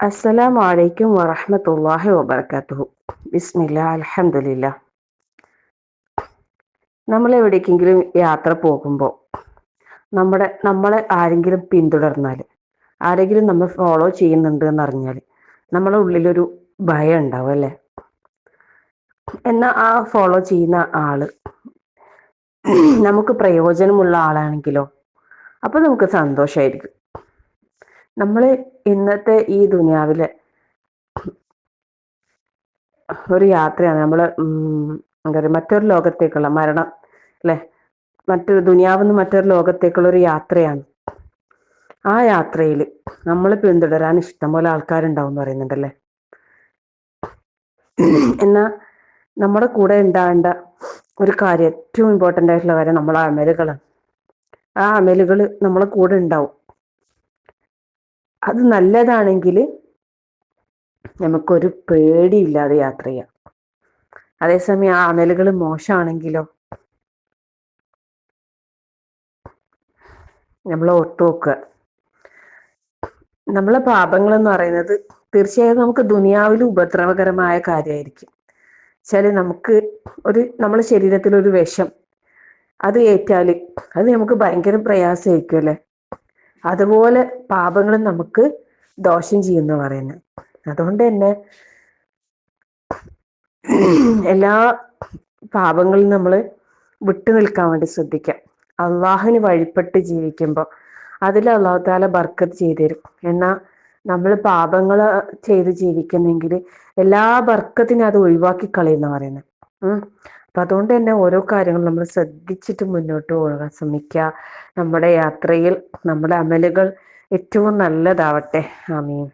അസ്സലാമു അലൈക്കും വറഹ്മത്തുള്ളാഹി വബറകാതുഹു ബിസ്മില്ല അലഹമില്ല നമ്മൾ എവിടേക്കെങ്കിലും യാത്ര പോകുമ്പോൾ നമ്മുടെ നമ്മളെ ആരെങ്കിലും പിന്തുടർന്നാൽ ആരെങ്കിലും നമ്മൾ ഫോളോ ചെയ്യുന്നുണ്ട് എന്നറിഞ്ഞാൽ നമ്മളെ ഉള്ളിലൊരു ഭയം ഉണ്ടാവും അല്ലേ? എന്നാൽ ആ ഫോളോ ചെയ്യുന്ന ആൾ നമുക്ക് പ്രയോജനമുള്ള ആളാണെങ്കിലോ അപ്പൊ നമുക്ക് സന്തോഷമായിരിക്കും നമ്മൾ ഇന്നത്തെ ഈ ദുനിയാവിലെ ഒരു യാത്രയാണ്. നമ്മൾ എന്താ പറയുക മറ്റൊരു ലോകത്തേക്കുള്ള മരണം അല്ലെ? മറ്റൊരു ദുനിയാവിന്ന് മറ്റൊരു ലോകത്തേക്കുള്ള ഒരു യാത്രയാണ്. ആ യാത്രയിൽ നമ്മൾ പിന്തുടരാൻ ഇഷ്ടംപോലെ ആൾക്കാരുണ്ടാവും എന്ന് പറയുന്നുണ്ടല്ലേ? എന്നാ നമ്മുടെ കൂടെ ഉണ്ടാവേണ്ട ഒരു കാര്യം ഏറ്റവും ഇമ്പോർട്ടന്റ് ആയിട്ടുള്ള കാര്യം നമ്മളെ അമലുകളാണ്. ആ അമലുകൾ നമ്മളെ കൂടെ ഉണ്ടാവും. അത് നല്ലതാണെങ്കിൽ നമുക്കൊരു പേടിയില്ലാതെ യാത്ര ചെയ്യാം. അതേസമയം ആ അമലുകൾ മോശമാണെങ്കിലോ? നമ്മൾ നോക്കുക നമ്മളെ പാപങ്ങൾ എന്ന് പറയുന്നത് തീർച്ചയായും നമുക്ക് ദുനിയാവിൽ ഉപദ്രവകരമായ കാര്യമായിരിക്കും. വെച്ചാൽ നമുക്ക് ഒരു നമ്മളെ ശരീരത്തിൽ ഒരു വിഷം അത് ഏറ്റാൽ അത് നമുക്ക് ഭയങ്കര പ്രയാസമായിരിക്കും അല്ലെ അതുപോലെ പാപങ്ങൾ നമുക്ക് ദോഷം ചെയ്യുന്ന പറയുന്നത് അതുകൊണ്ട് തന്നെ എല്ലാ പാപങ്ങളും നമ്മൾ വിട്ടു നിൽക്കാൻ വേണ്ടി ശ്രദ്ധിക്കാം. അള്ളാഹുവിന് വഴിപ്പെട്ട് ജീവിക്കുമ്പോൾ അതിൽ അള്ളാഹു താല ബർക്കത്ത് ചെയ്തു തരും. എന്നാൽ നമ്മൾ പാപങ്ങൾ ചെയ്ത് ജീവിക്കുന്നെങ്കിൽ എല്ലാ ബർക്കത്തിനും അത് ഒഴിവാക്കി കളയുന്ന പറയുന്നത് അപ്പൊ അതുകൊണ്ട് തന്നെ ഓരോ കാര്യങ്ങളും നമ്മൾ ശ്രദ്ധിച്ചിട്ട് മുന്നോട്ട് പോകാൻ ശ്രമിക്കുക നമ്മുടെ യാത്രയിൽ നമ്മുടെ അമലുകൾ ഏറ്റവും നല്ലതാവട്ടെ. ആമീൻ.